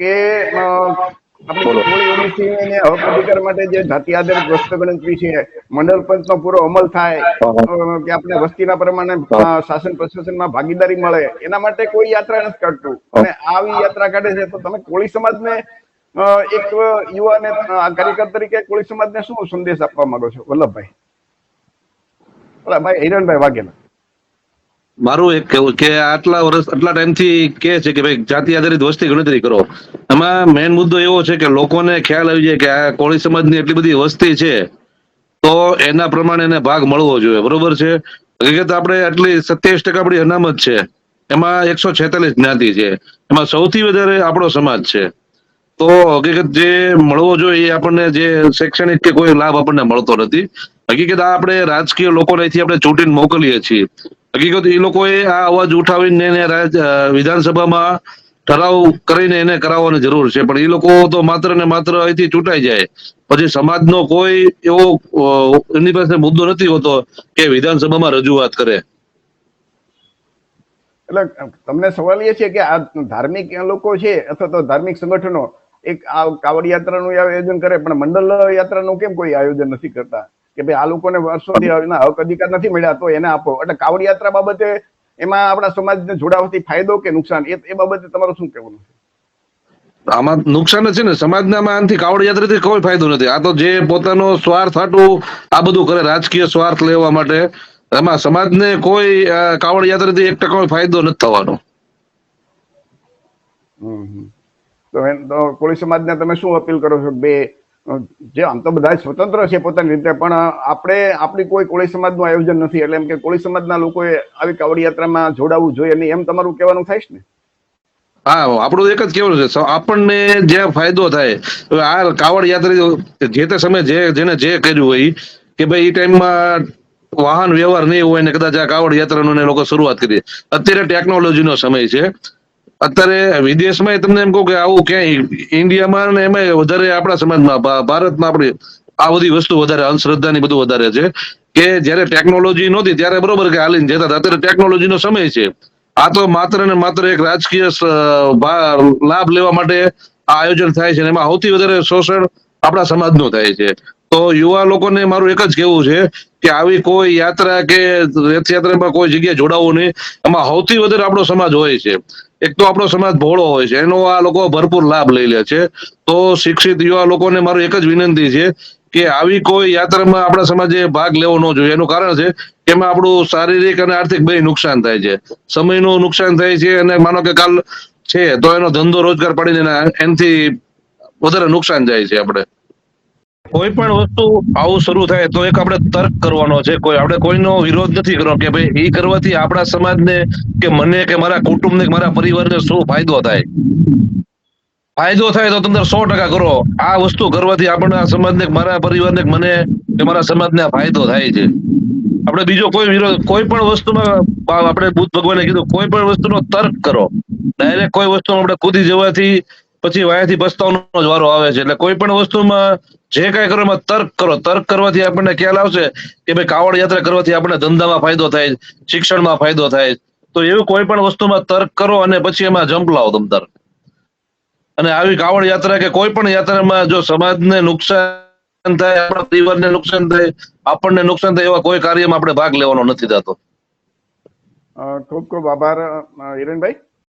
કે અ, કોળી ઓબીસી હક અધિકાર માટે જે જાતિ આધારિત વસ્તી ગણતરી છે મંડળ પંચનો પૂરો અમલ થાય કે આપણે વસ્તીના પ્રમાણે શાસન પ્રશાસનમાં ભાગીદારી મળે એના માટે કોઈ યાત્રા નથી કાઢતું અને આવી યાત્રા કાઢે છે તો તમે કોળી સમાજને ને એક યુવા ને અ, કાર્યકર તરીકે કોળી સમાજને શું સંદેશ આપવા માંગો છો? વલ્લભભાઈ. ભાઈ હિરણભાઈ વાઘેલા. મારું એક કહેવું કે આટલા વર્ષ, આટલા ટાઈમથી કે છે કે ભાઈ, જાતિ આધારિત વસ્તી ગણતરી કરો. એમાં મેઇન મુદ્દો એવો છે કે લોકોને ખ્યાલ આવી જાય કે આ કોળી સમાજની એટલી બધી વસ્તી છે, તો એના પ્રમાણે એને ભાગ મળવો જોઈએ. બરોબર છે? હકીકત આપણે આટલી સત્યાવીસ ટકા આપણી અનામત છે. એમાં એકસો છેતાલીસ જ્ઞાતિ છે. એમાં સૌથી વધારે આપણો સમાજ છે. તો હકીકત જે મળવો જોઈએ એ આપણને જે શૈક્ષણિક કે કોઈ લાભ આપણને મળતો નથી. હકીકત આ આપણે રાજકીય લોકોને અહીંથી આપણે ચૂંટીને મોકલીએ છીએ. હકીકત એ લોકોએ આ અવાજ ઉઠાવીને વિધાનસભામાં ઠરાવ કરીને એને કરાવવાની જરૂર છે. પણ એ લોકો તો માત્ર ને માત્ર અહીંથી ચૂંટાઈ જાય. પછી સમાજનો કોઈ એવો એની પાસે મુદ્દો નથી હોતો કે વિધાનસભામાં રજૂઆત કરે. એટલે તમને સવાલ એ છે કે આ ધાર્મિક લોકો છે અથવા તો ધાર્મિક સંગઠનો એક આ કાવડ યાત્રાનું આયોજન કરે, પણ મંડળ યાત્રાનું કેમ કોઈ આયોજન નથી કરતા? કે ભાઈ આ લોકોને વર્ષોથી એના હક અધિકાર નથી મળ્યા તો એને આપો. એટલે કાવડ યાત્રા બાબતે એમાં આપણા સમાજને જોડાવાથી ફાયદો કે નુકસાન? એ એ બાબતે તમારું શું કહેવું છે? આમાં નુકસાન જ છે ને. સમાજના આનાથી કાવડ યાત્રાથી કોઈ ફાયદો નથી. આ તો જે પોતાનો સ્વાર્થ હાટું આ બધું કરે રાજકીય સ્વાર્થ લેવા માટે એમાં સમાજને કોઈ કાવડ યાત્રાથી એક ટકા ફાયદો નથી થવાનો. તો એમ તો કોળી સમાજને તમે શું અપીલ કરો છો? બે જે આમ તો બધા સ્વતંત્ર છે પોતાની રીતે, પણ આપણે, આપણી કોઈ કોળી સમાજનું આયોજન નથી. એટલે એમ કે કોળી સમાજના લોકોએ આવી કાવડ યાત્રામાં જોડાવવું જોઈએ નહીં. એમ તમારું કહેવાનું થાય ને? હા, આપણું એક જ કેવું છે. આપણને જે ફાયદો થાય આ કાવડ યાત્રા જે તે સમયે જે, જેને જે કર્યું હોય, કે ભાઈ એ ટાઈમમાં વાહન વ્યવહાર નહીં હોય ને કદાચ આ કાવડ યાત્રાનું લોકો શરૂઆત કરી અત્યારે ટેકનોલોજીનો સમય છે. અત્યારે વિદેશમાં તમને એમ કહું કે આવું ક્યાંય ઇન્ડિયામાં ને એમાં વધારે આપણા સમાજમાં ભારતમાં આપણી આ બધી વસ્તુ વધારે, અંધશ્રદ્ધાની બધું વધારે છે કે જ્યારે ટેકનોલોજી નહોતી ત્યારે બરોબર કે હાલીને જતા અત્યારે ટેકનોલોજીનો સમય છે. આ તો માત્ર ને માત્ર એક રાજકીય લાભ લેવા માટે આ આયોજન થાય છે એમાં સૌથી વધારે શોષણ આપણા સમાજનું થાય છે. તો યુવા લોકોને મારું એક જ કેવું છે કે આવી કોઈ યાત્રા કે રથયાત્રામાં કોઈ જગ્યાએ જોડાવવું નહીં. એમાં સૌથી વધારે આપણો સમાજ હોય છે. એક તો આપણો સમાજ ભોળો હોય છે. એનો આ લોકો ભરપૂર લાભ લઈ લે છે. તો શિક્ષિત યુવા લોકોને મારું એક જ વિનંતી છે કે આવી કોઈ યાત્રામાં આપણા સમાજે ભાગ લેવો ન જોઈએ. એનું કારણ છે એમાં આપણું શારીરિક અને આર્થિક બે નુકસાન થાય છે. સમયનું નુકસાન થાય છે અને માનો કે કાલ છે તો એનો ધંધો રોજગાર પડીને એના- એનાથી વધારે નુકસાન જાય છે આપણે. કોઈ પણ વસ્તુ આવું શરૂ થાય તો એક આપણે તર્ક કરવાનો છે. કોઈ આપણે કોઈનો વિરોધ નથી કરવાનો કે ભાઈ એ કરવાથી આપણા સમાજને કે મને કે મારા કુટુંબને કે મારા પરિવારને શું ફાયદો થાય? ફાયદો થાય તો તમે સો ટકા કરો. આ વસ્તુ કરવાથી આપણને આ સમાજને મારા પરિવારને મને કે મારા સમાજને ફાયદો થાય છે. આપણે બીજો કોઈ વિરોધ કોઈ પણ વસ્તુમાં આપણે બુદ્ધ ભગવાને કીધું, કોઈ પણ વસ્તુનો તર્ક કરો. ડાયરેક્ટ કોઈ વસ્તુમાં આપણે કૂદી જવાથી પછી વાયાથી પસ્તાવાનો જ વારો આવે છે. એટલે કોઈ પણ વસ્તુમાં જે કાંઈ કરો એમાં તર્ક કરો. તર્ક કરવાથી આપણને ખ્યાલ આવશે કે ભાઈ કાવડ યાત્રા કરવાથી આપણને ધંધામાં ફાયદો થાય, શિક્ષણમાં ફાયદો થાય. તો એવું કોઈ પણ વસ્તુમાં તર્ક કરો અને પછી એમાં જમ્પ લાવો તમ તાર. અને આવી કાવડ યાત્રા કે કોઈ પણ યાત્રામાં જો સમાજને નુકસાન થાય, આપણા પરિવારને નુકસાન થાય, આપણને નુકસાન થાય એવા કોઈ કાર્યમાં આપણે ભાગ લેવાનો નથી થતો. ખૂબ ખૂબ આભાર હિરેનભાઈ.